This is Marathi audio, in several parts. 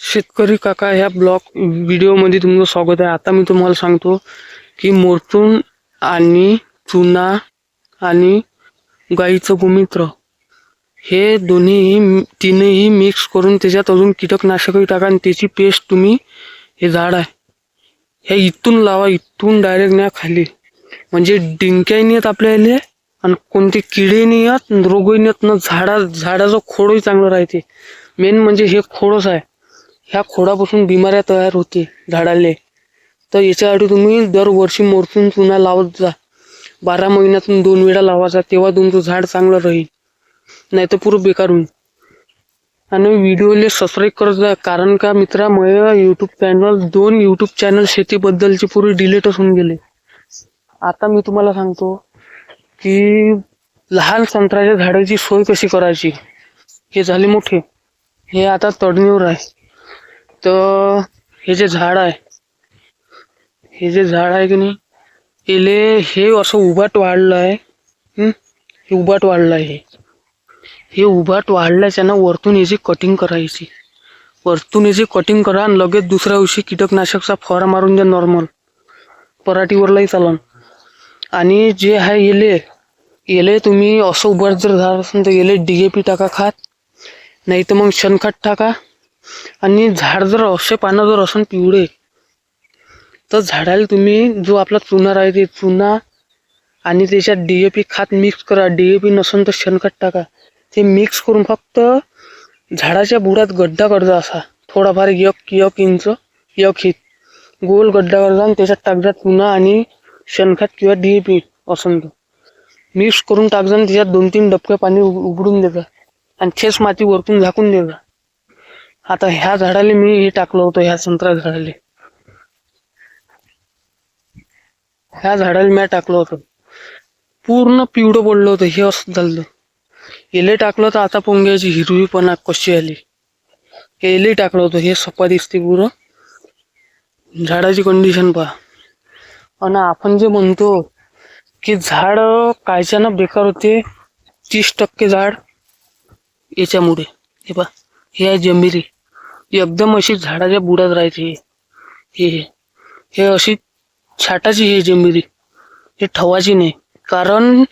शेतकरी काका ह्या ब्लॉग व्हिडिओमध्ये तुमचं स्वागत आहे. आता मी तुम्हाला सांगतो की मोरचून आणि चुना आणि गाईचं गोमित्र हे दोन्हीही तीनही मिक्स करून त्याच्यात अजून कीटकनाशकही टाका आणि त्याची पेस्ट तुम्ही हे झाड आहे. हे इथून लावा इथून डायरेक्ट न्या खाली. म्हणजे डिंक्याही नाही येत आपल्याला आणि कोणते किडे नाही येत रोगही नाही येत न झाडा झाडाचं खोडही चांगलं राहते. मेन म्हणजे हे खोडच आहे. ह्या खोडापासून बिमाऱ्या तयार होते झाडाले. तर याच्यासाठी तुम्ही दरवर्षी मोरचून चुना लावत जा. बारा महिन्यातून दोन वेळा लावायचा तेव्हा तुमचं झाड चांगलं राहील. नाही तर पुरं बेकार होईल. आणि व्हिडिओले सबस्क्राईब करत जा. कारण का मित्रा माझ्या यूट्यूब चॅनल दोन यूट्यूब चॅनल शेतीबद्दलचे पुरे डिलीटच होऊन गेले. आता मी तुम्हाला सांगतो की लहान संत्र्याच्या झाडाची सोय कशी करायची? हे झाले मोठे. हे आता तडणीवर आहे. तर हे जे झाड आहे हे जे झाड आहे की नाही याले हे असं उभाट वाढलं आहे. हे उभाट वाढलं आहे. हे हे उभाट वाढल्याच्या ना वरतून याची कटिंग करायची. वरतून याची कटिंग करा आणि लगेच दुसऱ्या दिवशी कीटकनाशकचा फवारा मारून द्या नॉर्मल पराठीवरलाही चालन. आणि जे आहे येले येले तुम्ही असं उभाट जर झाड असेल तर येले डी ए पी टाका खात. नाही तर मग शेणखत टाका. आणि झाड जर असे पानं जर असं पिवळे तर झाडाला तुम्ही जो आपला चुना राहते चुना आणि त्याच्यात डी ए पी खात मिक्स करा. डी ए पी नसेल तर शेणखत टाका. ते मिक्स करून फक्त झाडाच्या बुडात गड्डा करजा असा. थोडाफार एक एक इंच एक हित. गोल गड्डा करजा आणि त्याच्यात टाकजा चुना आणि शेणखत किंवा डी ए पी असन तर. मिक्स करून टाकजा आणि त्याच्यात दोन तीन डबके पाणी उघडून देजा. आणि थेस माती वरतून झाकून देजा. आता ह्या झाडाला मी हे टाकलं होतं ह्या संत्रा झाडाला. ह्या झाडाला मी टाकलं होतं. पूर्ण पिवळं पडलं होतं हे असं झालं. एले टाकलं तर आता पोंग्याची हिरवीपणा कशी आली. एले टाकलं होतं हे सपा दिसते पूर्ण. झाडाची कंडिशन पहा. आणि आपण जे म्हणतो की झाड कायच्यानं बेकार होते तीस टक्के झाड याच्यामुळे. हे पहा हे आहे जमिरी एकदम अशी झाडाच्या बुडात राहायची. हे हे अशी छाटाची हे जमिरी हे ठवाची नाही. कारण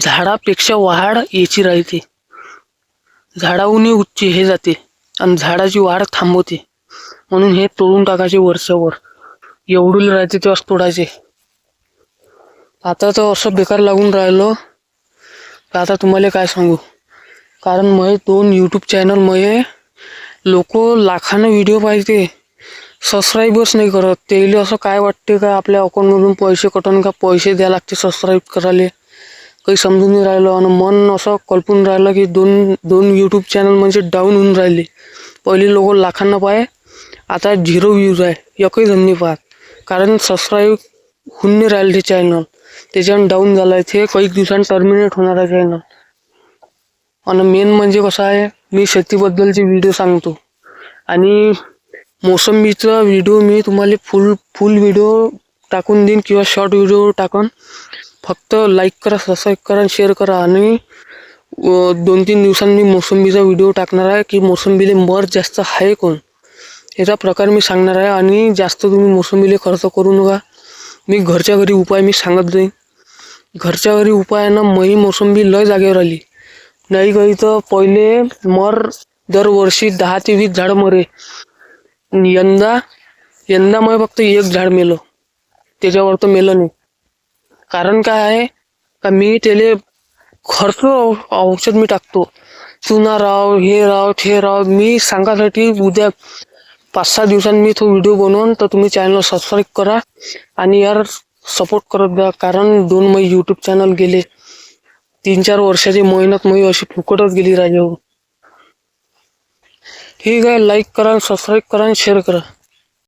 झाडापेक्षा वाढ याची राहते. झाडाहूनही उच्च हे जाते आणि झाडाची वाढ थांबवते. म्हणून हे तोडून टाकायचे वरच्यावर. एवढून राहते तेव्हाच तोडायचे. आता तर असं बेकार लागून राहिलो. आता तुम्हाला काय सांगू? कारण मग दोन यूट्यूब चॅनल मये लोक लाखानं व्हिडिओ पाहिजे. सबस्क्राईबच नाही करत. त्याला असं काय वाटते का आपल्या अकाउंटमधून पैसे कटून का? पैसे द्या लागते सबस्क्राईब करायला. काही समजून नाही राहिलं आणि मन असं कल्पून राहिलं की दोन दोन यूट्यूब चॅनल म्हणजे डाऊन होऊन राहिले. पहिले लोक लाखांना पाय आता झिरो व्ह्यूज आहे. एकही धंदे पाहत. कारण सबस्क्राईब होऊन नाही राहिले ते चॅनल त्याच्यानं डाऊन झालं आहे ते. काही दिवसांनी टर्मिनेट होणार आहे चॅनल आणि मेन म्हणजे कसं आहे मी शेतीबद्दलचे व्हिडिओ सांगतो. आणि मोसंबीचा व्हिडिओ मी तुम्हाला फुल फुल व्हिडिओ टाकून देईन किंवा शॉर्ट व्हिडिओ टाकून. फक्त लाईक करा सबस्क्राईब करा आणि शेअर करा. आणि दोन तीन दिवसांनी मोसंबीचा व्हिडिओ टाकणार आहे की मोसंबीले मर जास्त आहे कोण? याचा प्रकार मी सांगणार आहे आणि जास्त तुम्ही मोसंबीले खर्च करू नका. मी घरच्या घरी उपाय मी सांगत जाईन. घरच्या घरी उपायानं मही मोसंबी लय जागेवर आली. नाही काही तर पहिले मर दरवर्षी दहा ते वीस झाडं मरे. यंदा यंदा मग फक्त एक झाड मेलं. त्याच्यावर तर मेलं नाही. कारण काय आहे का मी त्याले खर्च औ- औषध मी टाकतो. चुना राव हे राव ते राव मी सांगासाठी उद्या पाच सहा दिवसांनी मी तो व्हिडिओ बनवून तर तुम्ही चॅनल सबस्क्राईब करा. आणि यार सपोर्ट करत द्या कारण दोन मै यूट्यूब चॅनल गेले. तीन चार वर्षाची मेहनत मी अशी फुकटच गेली राजावर ठीक हो. आहे लाईक करा सबस्क्राईब करा आणि शेअर करा.